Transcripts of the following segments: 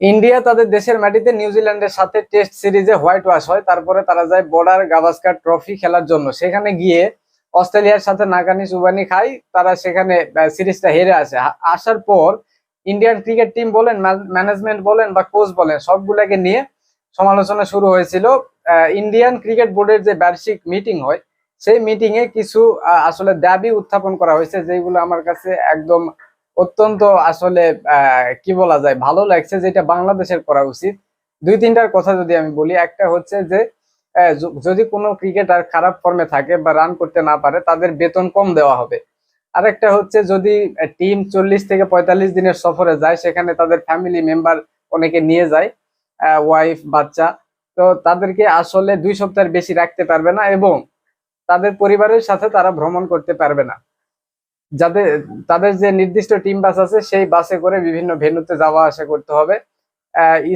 India তাদের দেশের মাটিতে নিউজিল্যান্ডের সাথে টেস্ট সিরিজে হোয়াইট ওয়াশ হয়। তারপরে তারা যায় বর্ডার গাভাস্কার ট্রফি খেলার জন্য। সেখানে গিয়ে অস্ট্রেলিয়ার সাথে নাকানি চুবানি খায়। তারা সেখানে সিরিজটা হেরে আসে। আসার পর ইন্ডিয়ান ক্রিকেট টিম বলেন ম্যানেজমেন্ট বলেন বা কোচ বলেন, সবগুলাকে নিয়ে সমালোচনা শুরু হয়েছিল। ইন্ডিয়ান ক্রিকেট বোর্ডের যে বার্ষিক মিটিং হয়, সেই মিটিং এ কিছু আসলে দাবি উত্থাপন করা হয়েছে যেগুলো আমার কাছে একদম অত্যন্ত আসলে কি বলা যায়, ভালো লাগছে যেটা বাংলাদেশের করা উচিত। দুই তিনটার কথা যদি আমি বলি, একটা হচ্ছে যে যদি কোনো ক্রিকেটার খারাপ ফর্মে থাকে বা রান করতে না পারে, তাদের বেতন কম দেওয়া হবে। আরেকটা হচ্ছে যদি টিম চল্লিশ থেকে পঁয়তাল্লিশ দিনের সফরে যায়, সেখানে তাদের ফ্যামিলি মেম্বার অনেকে নিয়ে যায় ওয়াইফ, বাচ্চা, তো তাদেরকে আসলে দুই সপ্তাহের বেশি রাখতে পারবে না এবং তাদের পরিবারের সাথে তারা ভ্রমণ করতে পারবে না। যাদের তাদের যে নির্দিষ্ট টিম বাস আছে, সেই বাসে করে বিভিন্ন ভেন্যুতে যাওয়া আসা করতে হবে।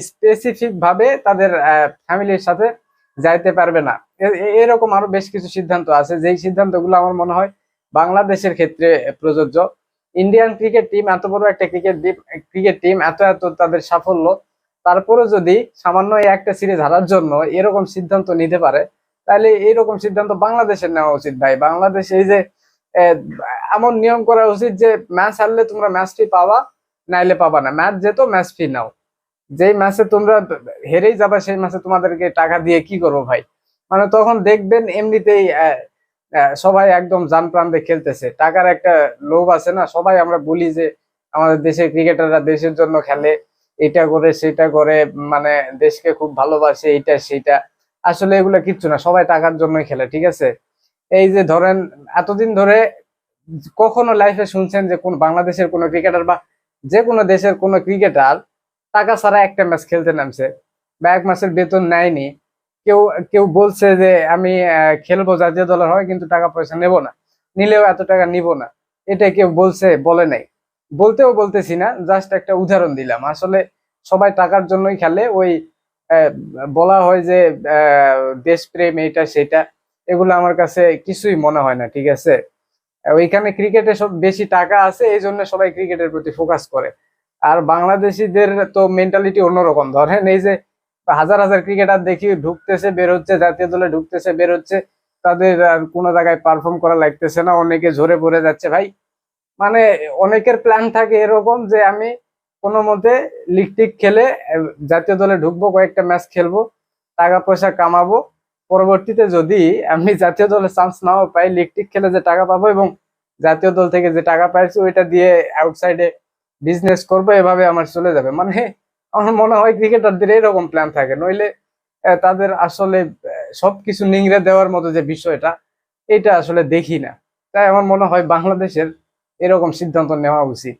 স্পেসিফিক ভাবে তাদের ফ্যামিলির সাথে যাইতে পারবে না। এরকম আরও বেশ কিছু সিদ্ধান্ত আছে। যেই সিদ্ধান্তগুলো আমার মনে হয় বাংলাদেশের ক্ষেত্রে প্রযোজ্য। ইন্ডিয়ান ক্রিকেট টিম এত বড় একটা ক্রিকেট ক্রিকেট টিম এত এত তাদের সাফল্য। তারপরে যদি সামান্য একটা সিরিজ হারার জন্য এরকম সিদ্ধান্ত নিতে পারে, তাহলে এইরকম সিদ্ধান্ত বাংলাদেশের নেওয়া উচিত ভাই। বাংলাদেশ এই যে এমন নিয়ম করা উচিত যে ম্যাচ হারলে তোমরা ম্যাচ ফি পাবা, নাইলে পাবা না। ম্যাচ যেত ম্যাচ ফি নাও। যেই ম্যাচে তোমরা হেরেই যাবা, সেই ম্যাচে তোমাদেরকে টাকা দিয়ে কি করব ভাই? মানে তখন দেখবেন এমনিতেই সবাই একদম জান প্রাণ দিয়ে খেলতেছে। টাকার একটা লোভ আছে না? সবাই আমরা বলি যে আমাদের দেশের ক্রিকেটাররা দেশের জন্য খেলে, এটা করে, সেটা করে মানে দেশকে খুব ভালোবাসে, এইটা, সেইটা। আসলে এগুলো কিচ্ছু না, সবাই টাকার জন্যই খেলে, ঠিক আছে? এই যে ধরেন, এতদিন ধরে কখনো লাইফে শুনছেন যে কোন বাংলাদেশের কোনো ক্রিকেটার বা যে কোনো দেশের কোনো ক্রিকেটার টাকা ছাড়া একটা ম্যাচ খেলতে নামছে বা এক মাসের বেতন নেয়নি। কেউ কেউ বলছে যে আমি খেলব জাতীয় দলের হয় কিন্তু টাকা পয়সা নেব না, নিলেও এত টাকা নিব না। এটা কেউ বলছে, বলে নাই। বলতেও বলতেছি না জাস্ট একটা উদাহরণ দিলাম। আসলে সবাই টাকার জন্যই খেলে, ওই বলা হয় যে দেশপ্রেম এটা সেটা। এগুলো আমার কাছে কিছুই মনে হয় না, ঠিক আছে? ওইখানে ক্রিকেটে সব বেশি টাকা আছে, এই জন্য সবাই ক্রিকেটের প্রতি ফোকাস করে। আর বাংলাদেশিদের তো মেন্টালিটি অন্যরকম। ধরেন এই যে হাজার হাজার ক্রিকেটার দেখি ঢুকতেছে বের হচ্ছে জাতীয় দলে ঢুকতেছে বের হচ্ছে তাদের কোনো জায়গায় পারফর্ম করা লাগতেছে না, অনেকে ঝরে পড়ে যাচ্ছে। ভাই মানে অনেকের প্ল্যান থাকে এরকম যে আমি কোনো মতে লিগ টিক খেলে জাতীয় দলে ঢুকবো, কয়েকটা ম্যাচ খেলব টাকা পয়সা কামাবো পরবর্তীতে যদি আমি জাতীয় দলে চান্স নাও পাই লিগ টিক খেলে যে টাকা পাবো এবং জাতীয় দল থেকে যে টাকা পাইছি, ওইটা দিয়ে আউটসাইডে বিজনেস করব, এভাবে আমার চলে যাবে। মানে আমার মনে হয় ক্রিকেটারদের এরকম প্ল্যান থাকে। নইলে তাদের আসলে সবকিছু নিংড়ে দেওয়ার মতো যে বিষয়টা, এটা আসলে দেখি না। তাই আমার মনে হয় বাংলাদেশের এরকম সিদ্ধান্ত নেওয়া উচিত।